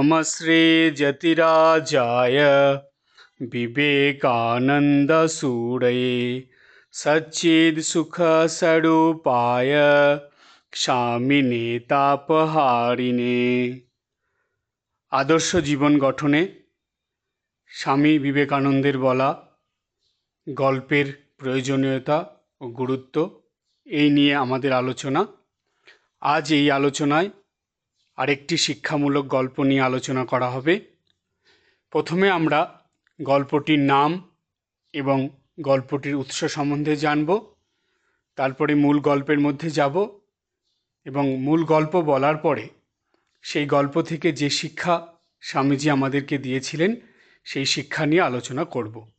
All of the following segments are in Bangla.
नमश्रीजतिराजाय विवेकानन्दसूरये सच्चित्सुखस्वरूपाय স্বামিনে তাপহারিণে আদর্শ জীবন গঠনে স্বামী বিবেকানন্দের বলা গল্পের প্রয়োজনীয়তা ও গুরুত্ব এই নিয়ে আমাদের আলোচনা আজ এই আলোচনায় আরেকটি শিক্ষামূলক গল্প নিয়ে আলোচনা করা হবে। প্রথমে আমরা গল্পটির নাম এবং গল্পটির উৎস সম্বন্ধে জানব। তারপরে মূল গল্পের মধ্যে যাব এবং মূল গল্প বলার পরে সেই গল্প থেকে যে শিক্ষা স্বামীজি আমাদেরকে দিয়েছিলেন, সেই শিক্ষা নিয়ে আলোচনা করব।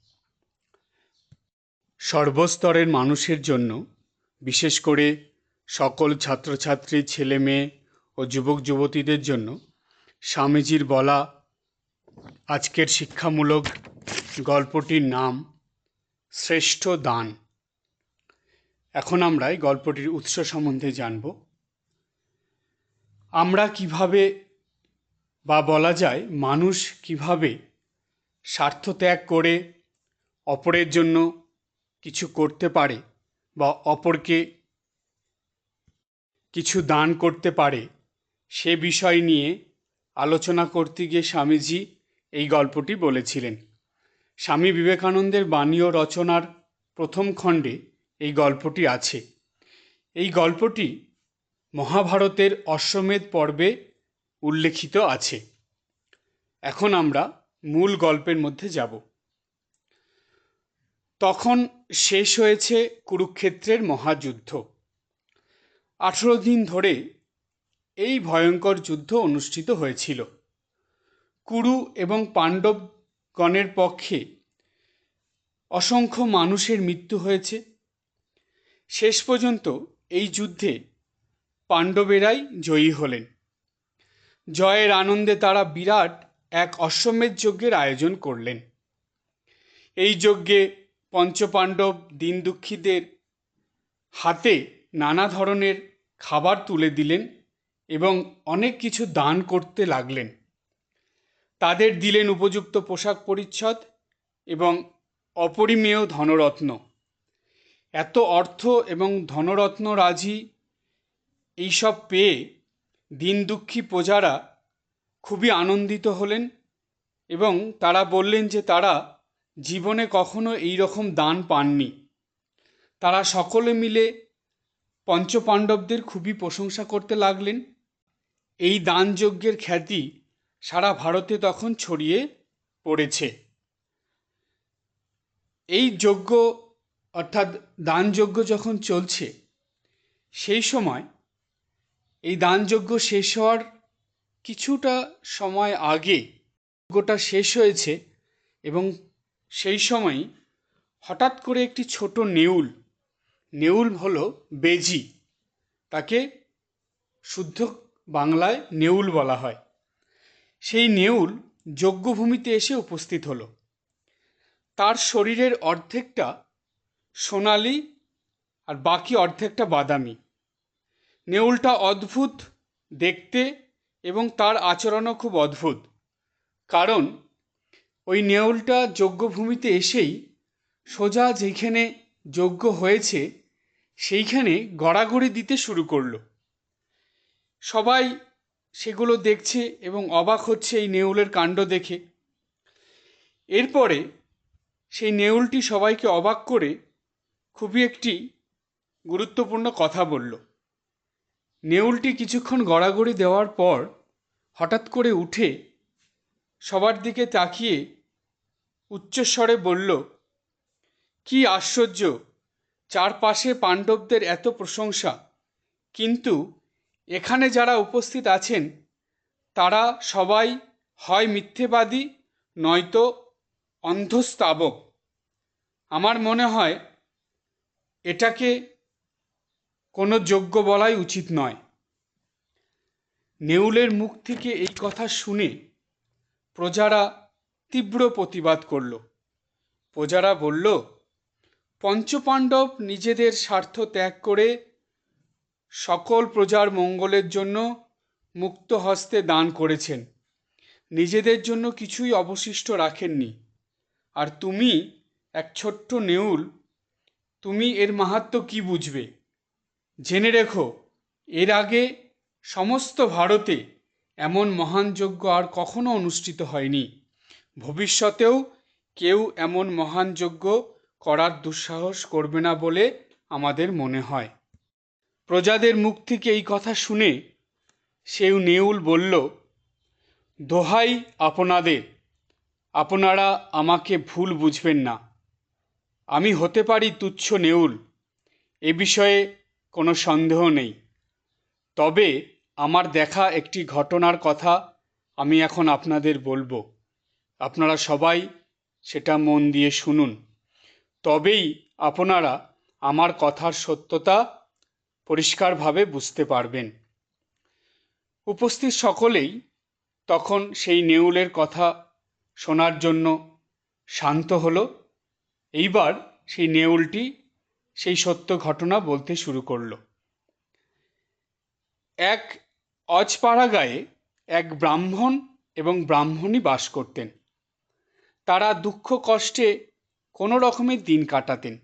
সর্বস্তরের মানুষের জন্য, বিশেষ করে সকল ছাত্রছাত্রী ছেলে মেয়ে ও যুবক যুবতীদের জন্য স্বামীজির বলা আজকের শিক্ষামূলক গল্পটির নাম শ্রেষ্ঠ দান। এখন আমরা এই গল্পটির উৎস সম্বন্ধে জানব। আমরা কীভাবে বা বলা যায় মানুষ কীভাবে স্বার্থ ত্যাগ করে অপরের জন্য কিছু করতে পারে বা অপরকে কিছু দান করতে পারে সে বিষয় নিয়ে আলোচনা করতে গিয়ে স্বামীজি এই গল্পটি বলেছিলেন। স্বামী বিবেকানন্দের বাণী ও রচনার প্রথম খণ্ডে এই গল্পটি আছে। এই গল্পটি মহাভারতের অশ্বমেধ পর্বে উল্লেখিত আছে। এখন আমরা মূল গল্পের মধ্যে যাব। তখন শেষ হয়েছে কুরুক্ষেত্রের মহাযুদ্ধ। আঠেরো দিন ধরে এই ভয়ঙ্কর যুদ্ধ অনুষ্ঠিত হয়েছিল। কুরু এবং পাণ্ডবগণের পক্ষে অসংখ্য মানুষের মৃত্যু হয়েছে। শেষ পর্যন্ত এই যুদ্ধে পাণ্ডবেরাই জয়ী হলেন। জয়ের আনন্দে তারা বিরাট এক অশ্বমেধ যজ্ঞের আয়োজন করলেন। এই যজ্ঞে পঞ্চপাণ্ডব দিন দুঃখীদের হাতে নানা ধরনের খাবার তুলে দিলেন। এবং অনেক কিছু দান করতে লাগলেন। তাদের দিলেন উপযুক্ত পোশাক পরিচ্ছদ এবং অপরিমেয় ধনরত্ন। এত অর্থ এবং ধনরত্ন রাজি এইসব পেয়ে দিন দুঃখী প্রজারা খুবই আনন্দিত হলেন এবং তারা বললেন যে তারা জীবনে কখনো এই রকম দান পাননি। তারা সকলে মিলে পঞ্চপাণ্ডবদের খুবই প্রশংসা করতে লাগলেন। এই দানযজ্ঞের খ্যাতি সারা ভারতে তখন ছড়িয়ে পড়েছে। এই যজ্ঞ, অর্থাৎ দানযজ্ঞ যখন চলছে, সেই সময় এই দানযজ্ঞ শেষ হওয়ার কিছুটা সময় আগে যজ্ঞটা শেষ হয়েছে এবং সেই সময় হঠাৎ করে একটি ছোট নেউল নেউল হলো বেজি, তাকে শুদ্ধ বাংলায় নেউল বলা হয়। সেই নেউল যজ্ঞভূমিতে এসে উপস্থিত হলো। তার শরীরের অর্ধেকটা সোনালি আর বাকি অর্ধেকটা বাদামি। নেউলটা অদ্ভুত দেখতে এবং তার আচরণও খুব অদ্ভুত। কারণ ওই নেউলটা যজ্ঞভূমিতে এসেই সোজা যেখানে যজ্ঞ হয়েছে, সেইখানে গড়াগড়ি দিতে শুরু করল। সবাই সেগুলো দেখছে এবং অবাক হচ্ছে এই নেউলের কাণ্ড দেখে। এরপরে সেই নেউলটি সবাইকে অবাক করে খুবই একটি গুরুত্বপূর্ণ কথা বলল। নেউলটি কিছুক্ষণ গড়াগড়ি দেওয়ার পর হঠাৎ করে উঠে সবার দিকে তাকিয়ে উচ্চস্বরে বলল, কি আশ্চর্য! চারপাশে পাণ্ডবদের এত প্রশংসা। কিন্তু এখানে যারা উপস্থিত আছেন, তারা সবাই হয় মিথ্যেবাদী, নয়তো অন্ধস্তাবক। আমার মনে হয়, এটাকে কোনো যোগ্য বলাই উচিত নয়। নেউলের মুখ থেকে এই কথা শুনে প্রজারা তীব্র প্রতিবাদ করল। প্রজারা বলল, পঞ্চপাণ্ডব নিজেদের স্বার্থ ত্যাগ করে সকল প্রজার মঙ্গলের জন্য মুক্ত হস্তে দান করেছেন। নিজেদের জন্য কিছুই অবশিষ্ট রাখেননি। আর তুমি, এক ছোট্ট নেউল, তুমি এর মাহাত্ম্য কি বুঝবে? জেনে রেখো, এর আগে সমস্ত ভারতে এমন মহান যজ্ঞ আর কখনো অনুষ্ঠিত হয়নি। ভবিষ্যতেও কেউ এমন মহান যজ্ঞ করার দুঃসাহস করবে না বলে আমাদের মনে হয়। প্রজাদের মুখ থেকে এই কথা শুনে সেও নেউল বলল, দোহাই আপনাদের, আপনারা আমাকে ভুল বুঝবেন না। আমি হতে পারি তুচ্ছ নেউল, এ বিষয়ে কোনো সন্দেহ নেই। তবে আমার দেখা একটি ঘটনার কথা আমি এখন আপনাদের বলব। আপনারা সবাই সেটা মন দিয়ে শুনুন। তবেই আপনারা আমার কথার সত্যতা পরিষ্কারভাবে বুঝতে পারবেন। উপস্থিত সকলেই তখন সেই নেউলের কথা শোনার জন্য শান্ত হল। এইবার সেই নেউলটি সেই সত্য ঘটনা বলতে শুরু করল। এক অজপাড়া গায়ে এক ব্রাহ্মণ এবং ব্রাহ্মণী বাস করতেন। তারা দুঃখ কষ্টে কোনো রকমের দিন কাটাতেন।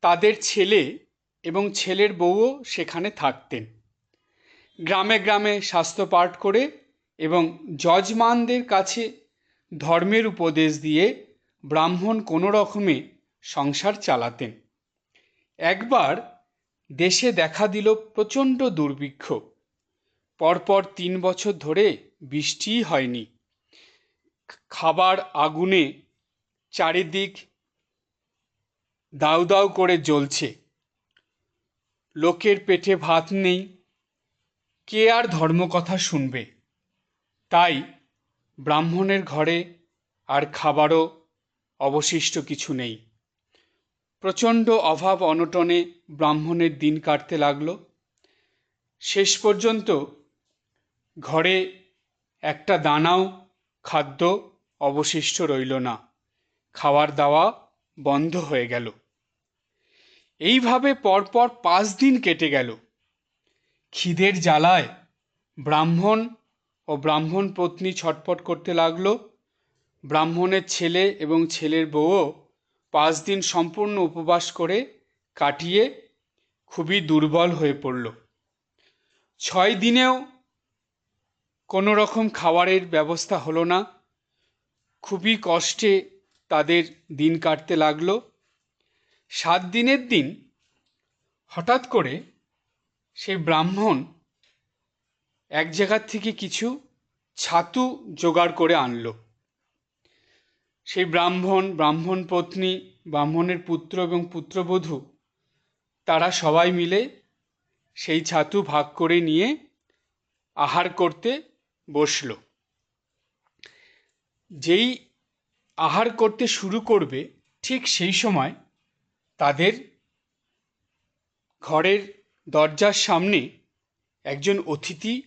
তাদের ছেলে এবং ছেলের বউও সেখানে থাকতেন। গ্রামে গ্রামে স্বাস্থ্য পাঠ করে এবং যজমানদের কাছে ধর্মের উপদেশ দিয়ে ব্রাহ্মণ কোনো রকমে সংসার চালাতেন। একবার দেশে দেখা দিল প্রচণ্ড দুর্ভিক্ষ। পরপর তিন বছর ধরে বৃষ্টিই হয়নি। খাবার আগুনে চারিদিক দাউ দাউ করে জ্বলছে। লোকের পেটে ভাত নেই, কে আর ধর্মকথা শুনবে? তাই ব্রাহ্মণের ঘরে আর খাবারও অবশিষ্ট কিছু নেই। প্রচণ্ড অভাব অনটনে ব্রাহ্মণের দিন কাটতে লাগল। শেষ পর্যন্ত ঘরে একটা দানাও, খাদ্য অবশিষ্ট রইল না। খাওয়ার দাওয়া বন্ধ হয়ে গেল। এইভাবে পরপর পাঁচ দিন কেটে গেল। খিদের জ্বালায় ব্রাহ্মণ ও ব্রাহ্মণ পত্নী ছটপট করতে লাগল। ব্রাহ্মণের ছেলে এবং ছেলের বউও পাঁচ দিন সম্পূর্ণ উপবাস করে কাটিয়ে খুবই দুর্বল হয়ে পড়ল। ছয় দিনেও কোনো রকম খাবারের ব্যবস্থা হলো না। খুবই কষ্টে তাদের দিন কাটতে লাগল। সাত দিনের দিন হঠাৎ করে সেই ব্রাহ্মণ এক জায়গার থেকে কিছু ছাতু জোগাড় করে আনলো। সেই ব্রাহ্মণ ব্রাহ্মণ পত্নী, ব্রাহ্মণের পুত্র এবং পুত্রবধূ, তারা সবাই মিলে সেই ছাতু ভাগ করে নিয়ে আহার করতে বসল। যেই আহার করতে শুরু করবে ঠিক সেই সময় তাদের ঘরের দরজার সামনে একজন অতিথি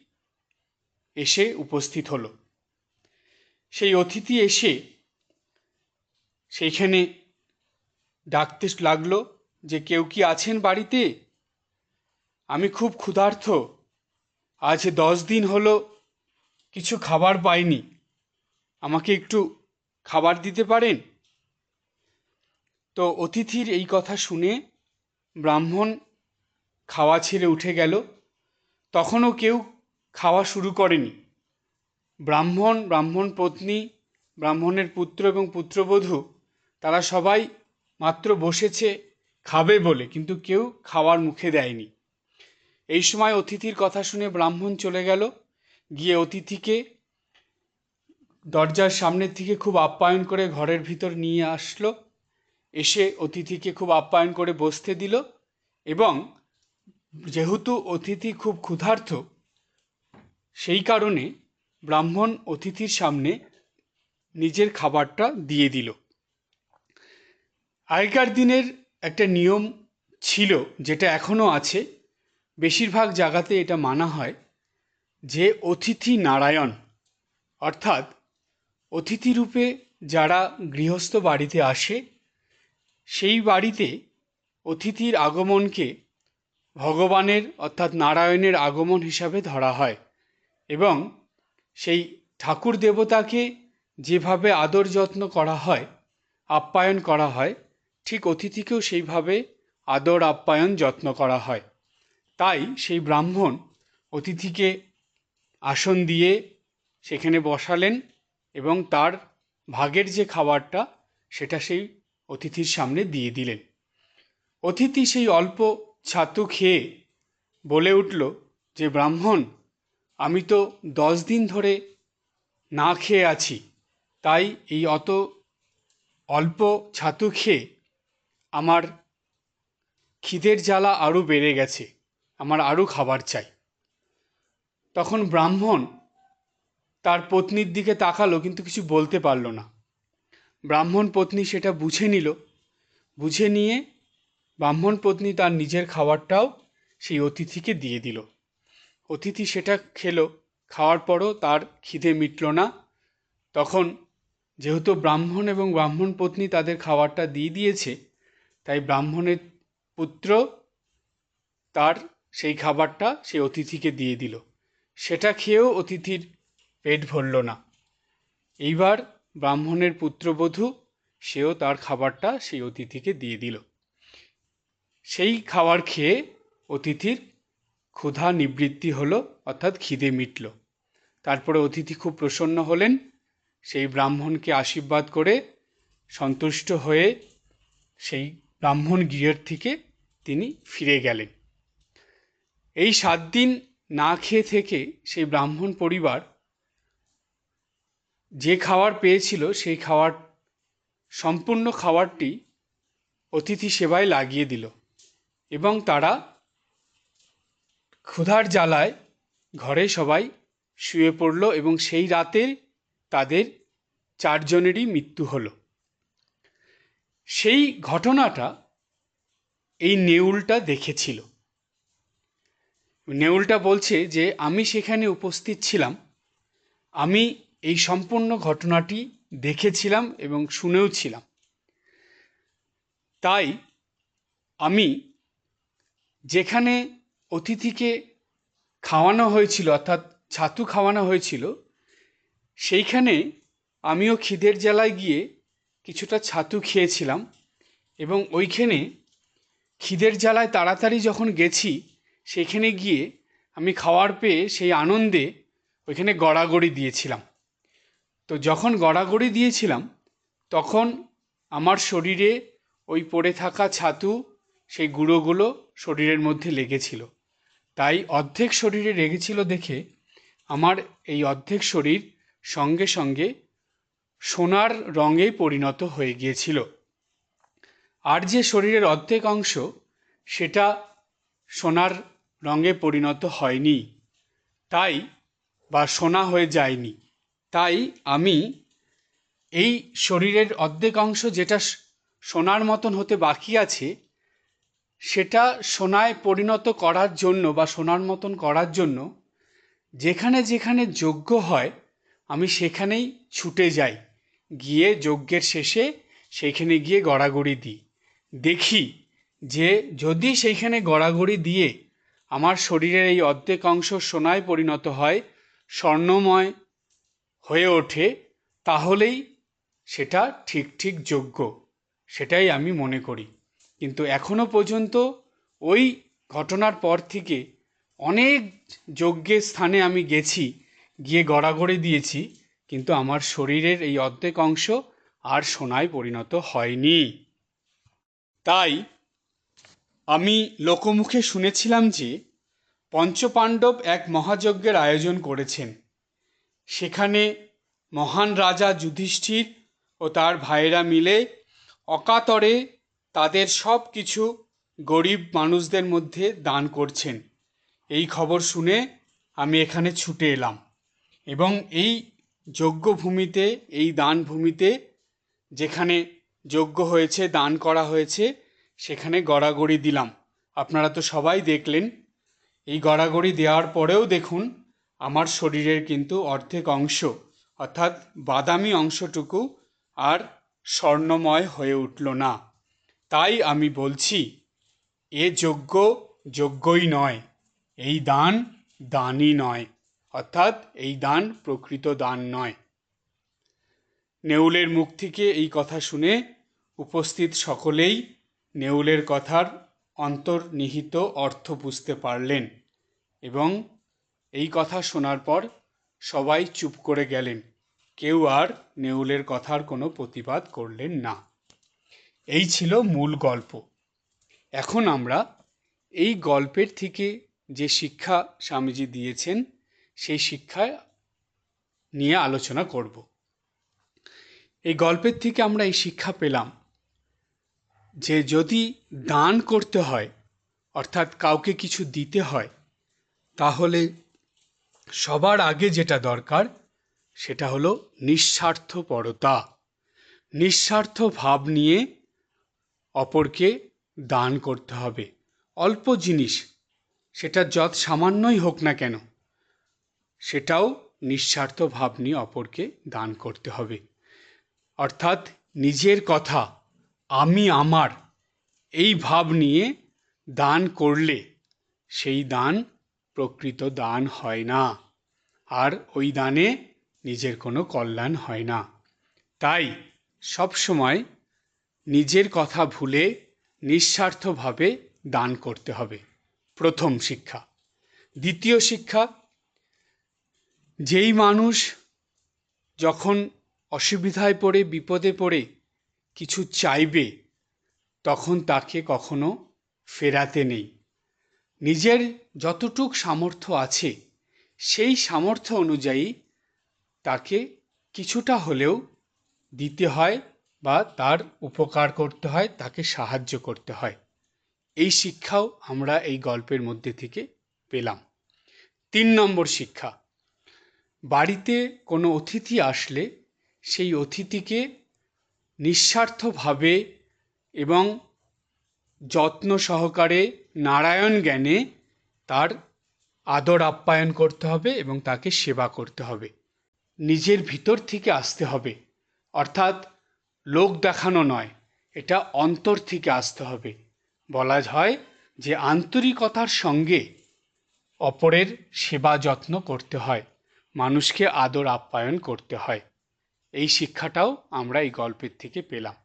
এসে উপস্থিত হলো। সেই অতিথি এসে সেইখানে ডাকতে লাগল যে, কেউ কি আছেন বাড়িতে? আমি খুব ক্ষুধার্থ আজ দশ দিন হলো কিছু খাবার পাইনি। আমাকে একটু খাবার দিতে পারেন? তো অতিথির এই কথা শুনে ব্রাহ্মণ খাওয়া ছেড়ে উঠে গেল। তখনও কেউ খাওয়া শুরু করেনি। ব্রাহ্মণ ব্রাহ্মণ পত্নী, ব্রাহ্মণের পুত্র এবং পুত্রবধূ, তারা সবাই মাত্র বসেছে খাবে বলে, কিন্তু কেউ খাওয়ার মুখে দেয়নি। এই সময় অতিথির কথা শুনে ব্রাহ্মণ চলে গেল। গিয়ে অতিথিকে দরজার সামনের থেকে খুব আপ্যায়ন করে ঘরের ভিতর নিয়ে আসলো। এসে অতিথিকে খুব আপ্যায়ন করে বসতে দিল এবং যেহেতু অতিথি খুব ক্ষুধার্থ সেই কারণে ব্রাহ্মণ অতিথির সামনে নিজের খাবারটা দিয়ে দিল। আগেকার দিনের একটা নিয়ম ছিল যেটা এখনও আছে, বেশিরভাগ জায়গাতে এটা মানা হয় যে অতিথি নারায়ণ, অর্থাৎ অতিথি রূপে যারা গৃহস্থ বাড়িতে আসে সেই বাড়িতে অতিথির আগমনকে ভগবানের অর্থাৎ নারায়ণের আগমন হিসাবে ধরা হয় এবং সেই ঠাকুর দেবতাকে যেভাবে আদর যত্ন করা হয়, আপ্যায়ন করা হয়, ঠিক অতিথিকেও সেইভাবে আদর, আপ্যায়ন, যত্ন করা হয়। তাই সেই ব্রাহ্মণ অতিথিকে আসন দিয়ে সেখানে বসালেন এবং তার ভাগের যে খাবারটা, সেটা সেই অতিথির সামনে দিয়ে দিলেন। অতিথি সেই অল্প ছাতু খেয়ে বলে উঠল যে, ব্রাহ্মণ, আমি তো দশ দিন ধরে না খেয়ে আছি। তাই এই অত অল্প ছাতু খেয়ে আমার খিদের জ্বালা আরও বেড়ে গেছে। আমার আরও খাবার চাই। তখন ব্রাহ্মণ তার পত্নীর দিকে তাকালো, কিন্তু কিছু বলতে পারল না। ব্রাহ্মণ পত্নী সেটা বুঝে নিল। বুঝে নিয়ে ব্রাহ্মণ পত্নী তার নিজের খাবারটাও সেই অতিথিকে দিয়ে দিল। অতিথি সেটা খেলো। খাওয়ার পরও তার খিদে মিটল না। তখন যেহেতু ব্রাহ্মণ এবং ব্রাহ্মণ পত্নী তাদের খাবারটা দিয়ে দিয়েছে, তাই ব্রাহ্মণের পুত্র তার সেই খাবারটা সেই অতিথিকে দিয়ে দিল। সেটা খেয়েও অতিথির পেট ভরল না। এইবার ব্রাহ্মণের পুত্রবধূ, সেও তার খাবারটা সেই অতিথিকে দিয়ে দিল। সেই খাবার খেয়ে অতিথির ক্ষুধা নিবৃত্তি হলো, অর্থাৎ খিদে মিটল। তারপরে অতিথি খুব প্রসন্ন হলেন। সেই ব্রাহ্মণকে আশীর্বাদ করে সন্তুষ্ট হয়ে সেই ব্রাহ্মণ গৃহের থেকে তিনি ফিরে গেলেন। এই সাত দিন না খেয়ে থেকে সেই ব্রাহ্মণ পরিবার যে খাবার পেয়েছিল, সেই খাবার সম্পূর্ণ খাবারটি অতিথি সেবায় লাগিয়ে দিল এবং তারা ক্ষুধার জ্বালায় ঘরে সবাই শুয়ে পড়ল এবং সেই রাতে তাদের চারজনেরই মৃত্যু হলো। সেই ঘটনাটা এই নেউলটা দেখেছিল। নেউলটা বলছে যে, আমি সেখানে উপস্থিত ছিলাম। আমি এই সম্পূর্ণ ঘটনাটি দেখেছিলাম এবং শুনেও ছিলাম তাই আমি যেখানে অতিথিকে খাওয়ানো হয়েছিল, অর্থাৎ ছাতু খাওয়ানো হয়েছিল, সেইখানে আমিও খিদের জ্বালায় গিয়ে কিছুটা ছাতু খেয়েছিলাম এবং ওইখানে খিদের জ্বালায় তাড়াতাড়ি যখন গেছি, সেখানে গিয়ে আমি খাওয়ার পেয়ে সেই আনন্দে ওইখানে গড়াগড়ি দিয়েছিলাম। তো যখন গড়াগড়ি দিয়েছিলাম, তখন আমার শরীরে ওই পড়ে থাকা ছাতু, সেই গুঁড়োগুলো শরীরের মধ্যে লেগেছিল। তাই অর্ধেক শরীরে লেগেছিল দেখে আমার এই অর্ধেক শরীর সঙ্গে সঙ্গে সোনার রঙে পরিণত হয়ে গিয়েছিল। আর যে শরীরের অর্ধেক অংশ, সেটা সোনার রঙে পরিণত হয়নি। তাই বা সোনা হয়ে যায়নি। তাই আমি এই শরীরের অর্ধেক অংশ যেটা সোনার মতন হতে বাকি আছে, সেটা সোনায় পরিণত করার জন্য বা সোনার মতন করার জন্য যেখানে যেখানে যোগ্য হয়, আমি সেখানেই ছুটে যাই। গিয়ে যজ্ঞের শেষে সেইখানে গিয়ে গড়াগড়ি দিই। দেখি যে যদি সেইখানে গড়াগড়ি দিয়ে আমার শরীরের এই অর্ধেক অংশ সোনায় পরিণত হয়, স্বর্ণময় হয়ে ওঠে, তাহলেই সেটা ঠিক ঠিক যোগ্য। সেটাই আমি মনে করি। কিন্তু এখনও পর্যন্ত ওই ঘটনার পর থেকে অনেক যজ্ঞের স্থানে আমি গেছি, গিয়ে গড়াগড়ি দিয়েছি, কিন্তু আমার শরীরের এই অর্ধেক অংশ আর সোনায় পরিণত হয়নি। তাই আমি লোকমুখে শুনেছিলাম যে পঞ্চপাণ্ডব এক মহাযজ্ঞের আয়োজন করেছেন। সেখানে মহান রাজা যুধিষ্ঠির ও তার ভাইয়েরা মিলে অকাতরে তাদের সব কিছু গরিব মানুষদের মধ্যে দান করছেন। এই খবর শুনে আমি এখানে ছুটে এলাম এবং এই যজ্ঞভূমিতে, এই দানভূমিতে যেখানে যজ্ঞ হয়েছে, দান করা হয়েছে, সেখানে গড়াগড়ি দিলাম। আপনারা তো সবাই দেখলেন। এই গড়াগড়ি দেওয়ার পরেও দেখুন আমার শরীরের কিন্তু অর্ধেক অংশ, অর্থাৎ বাদামি অংশটুকু আর স্বর্ণময় হয়ে উঠল না। তাই আমি বলছি, এ যজ্ঞ যজ্ঞই নয়, এই দান দানই নয়, অর্থাৎ এই দান প্রকৃত দান নয়। নেউলের মুখ থেকে এই কথা শুনে উপস্থিত সকলেই নেউলের কথার অন্তর্নিহিত অর্থ বুঝতে পারলেন এবং এই কথা শোনার পর সবাই চুপ করে গেলেন। কেউ আর নেউলের কথার কোনো প্রতিবাদ করলেন না। এই ছিল মূল গল্প। এখন আমরা এই গল্পের থেকে যে শিক্ষা স্বামীজি দিয়েছেন, সেই শিক্ষা নিয়ে আলোচনা করব। এই গল্পের থেকে আমরা এই শিক্ষা পেলাম যে যদি দান করতে হয়, অর্থাৎ কাউকে কিছু দিতে হয়, তাহলে সবার আগে যেটা দরকার, সেটা হলো নিঃস্বার্থপরতা। নিঃস্বার্থ ভাব নিয়ে অপরকে দান করতে হবে। অল্প জিনিস, সেটা যত সামান্যই হোক না কেন, সেটাও নিঃস্বার্থ ভাব নিয়ে অপরকে দান করতে হবে। অর্থাৎ নিজের কথা, আমি আমার, এই ভাব নিয়ে দান করলে, সেই দান প্রকৃত দান হয় না। আর ওই দানে নিজের কোনো কল্যাণ হয় না। তাই সবসময় নিজের কথা ভুলে নিঃস্বার্থভাবে দান করতে হবে। প্রথম শিক্ষা। দ্বিতীয় শিক্ষা, যেই মানুষ যখন অসুবিধায় পড়ে, বিপদে পড়ে কিছু চাইবে, তখন তাকে কখনো ফেরাতে নেই। নিজের যতটুক সামর্থ্য আছে, সেই সামর্থ্য অনুযায়ী তাকে কিছুটা হলেও দিতে হয় বা তার উপকার করতে হয়, তাকে সাহায্য করতে হয়। এই শিক্ষাও আমরা এই গল্পের মধ্যে থেকে পেলাম। তিন নম্বর শিক্ষা, বাড়িতে কোনো অতিথি আসলে সেই অতিথিকে নিঃস্বার্থভাবে এবং যত্ন সহকারে নারায়ণ জ্ঞানে তার আদর আপ্যায়ন করতে হবে এবং তাকে সেবা করতে হবে। নিজের ভিতর থেকে আসতে হবে। অর্থাৎ লোক দেখানো নয়, এটা অন্তর থেকে আসতে হবে। বলা হয় যে আন্তরিকতার সঙ্গে অপরের সেবা যত্ন করতে হয়, মানুষকে আদর আপ্যায়ন করতে হয়। এই শিক্ষাটাও আমরা এই গল্পের থেকে পেলাম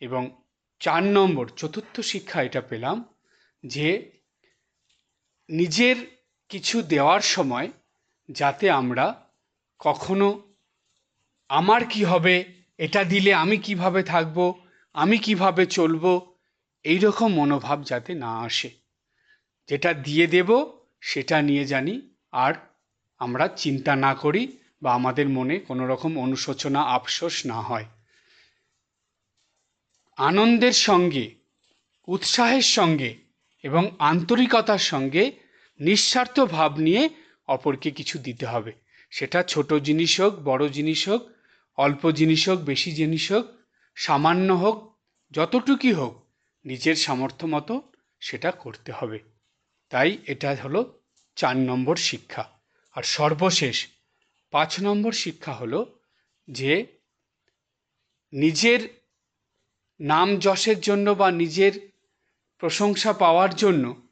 এবং চার নম্বর, চতুর্থ শিক্ষা এটা পেলাম যে নিজের কিছু দেওয়ার সময় যাতে আমরা কখনো আমার কি হবে, এটা দিলে আমি কীভাবে থাকব, আমি কীভাবে চলবো এই রকম মনোভাব যাতে না আসে। যেটা দিয়ে দেব, সেটা নিয়ে জানি, আর আমরা চিন্তা না করি বা আমাদের মনে কোনো রকম অনুশোচনা, আফসোস না হয়। আনন্দের সঙ্গে, উৎসাহের সঙ্গে এবং আন্তরিকতার সঙ্গে নিঃস্বার্থ ভাব নিয়ে অপরকে কিছু দিতে হবে। সেটা ছোট জিনিস হোক, বড় জিনিস হোক, অল্প জিনিস হোক, বেশি জিনিস হোক, সামান্য হোক যতটুকুই হোক, নিজের সামর্থ্য মতো সেটা করতে হবে। তাই এটা হলো চার নম্বর শিক্ষা। আর সর্বশেষ পাঁচ নম্বর শিক্ষা হলো যে নিজের নাম যশের জন্য বা নিজের প্রশংসা পাওয়ার জন্য,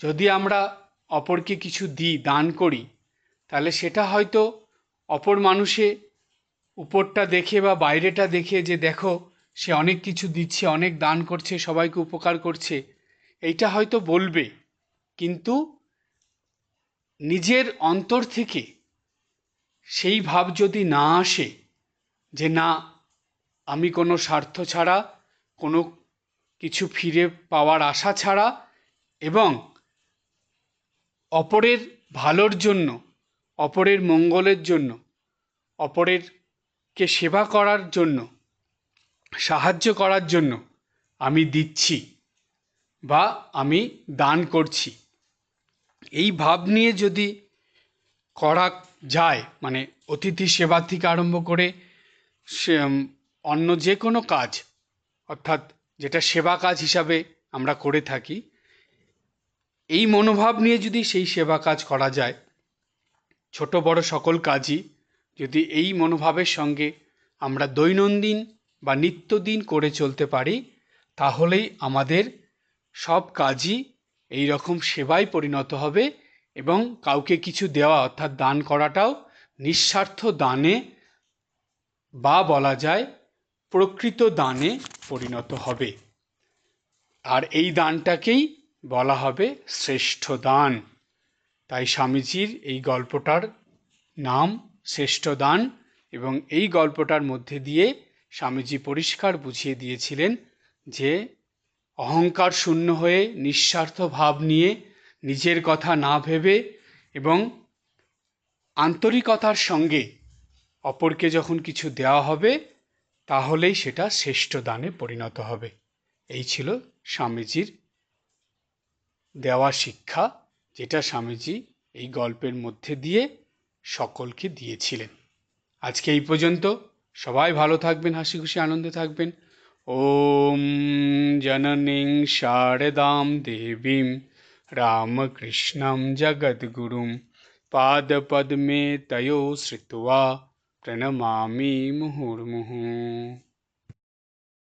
যদি আমরা অপরকে কিছু দিই, দান করি, তাহলে সেটা হয়তো অপর মানুষে উপরটা দেখে বা বাইরেটা দেখে যে দেখো, সে অনেক কিছু দিচ্ছে, অনেক দান করছে, সবাইকে উপকার করছে, এইটা হয়তো বলবে। কিন্তু নিজের অন্তর থেকে সেই ভাব যদি না আসে যে না আমি কোনো স্বার্থ ছাড়া, কোনো কিছু ফিরে পাওয়ার আশা ছাড়া এবং অপরের ভালোর জন্য, অপরের মঙ্গলের জন্য, অপরেরকে সেবা করার জন্য, সাহায্য করার জন্য আমি দিচ্ছি বা আমি দান করছি। এই ভাব নিয়ে যদি করা যায় মানে অতিথি সেবা থেকে আরম্ভ করে সে অন্য যে কোনো কাজ, অর্থাৎ যেটা সেবা কাজ হিসাবে আমরা করে থাকি, এই মনোভাব নিয়ে যদি সেই সেবা কাজ করা যায়, ছোট বড় সকল কাজই যদি এই মনোভাবের সঙ্গে আমরা দৈনন্দিন বা নিত্যদিন করে চলতে পারি, তাহলেই আমাদের সব কাজই এই রকম সেবায় পরিণত হবে এবং কাউকে কিছু দেওয়া, অর্থাৎ দান করাটাও নিঃস্বার্থ দানে বা বলা যায় প্রকৃত দানে পরিণত হবে। আর এই দানটাকেই বলা হবে শ্রেষ্ঠ দান। তাই স্বামীজির এই গল্পটার নাম শ্রেষ্ঠ দান এবং এই গল্পটার মধ্যে দিয়ে স্বামীজি পরিষ্কার বুঝিয়ে দিয়েছিলেন যে অহংকার শূন্য হয়ে নিঃস্বার্থ ভাব নিয়ে নিজের কথা না ভেবে এবং আন্তরিকতার সঙ্গে অপরকে যখন কিছু দেওয়া হবে তাহলেই সেটা শ্রেষ্ঠ দানে পরিণত হবে। এই ছিল স্বামীজির দেওয়া শিক্ষা, যেটা স্বামীজি এই গল্পের মধ্যে দিয়ে সকলকে দিয়েছিলেন। আজকে এই পর্যন্ত। সবাই ভালো থাকবেন হাসি খুশি আনন্দে থাকবেন। ওম জননীং শারদাম দেবীম রামকৃষ্ণম জগদ্গুরুম। পাদপদ্মে তয়ো শ্রিত্वा प्रणमामि मुहुर्मुहुः।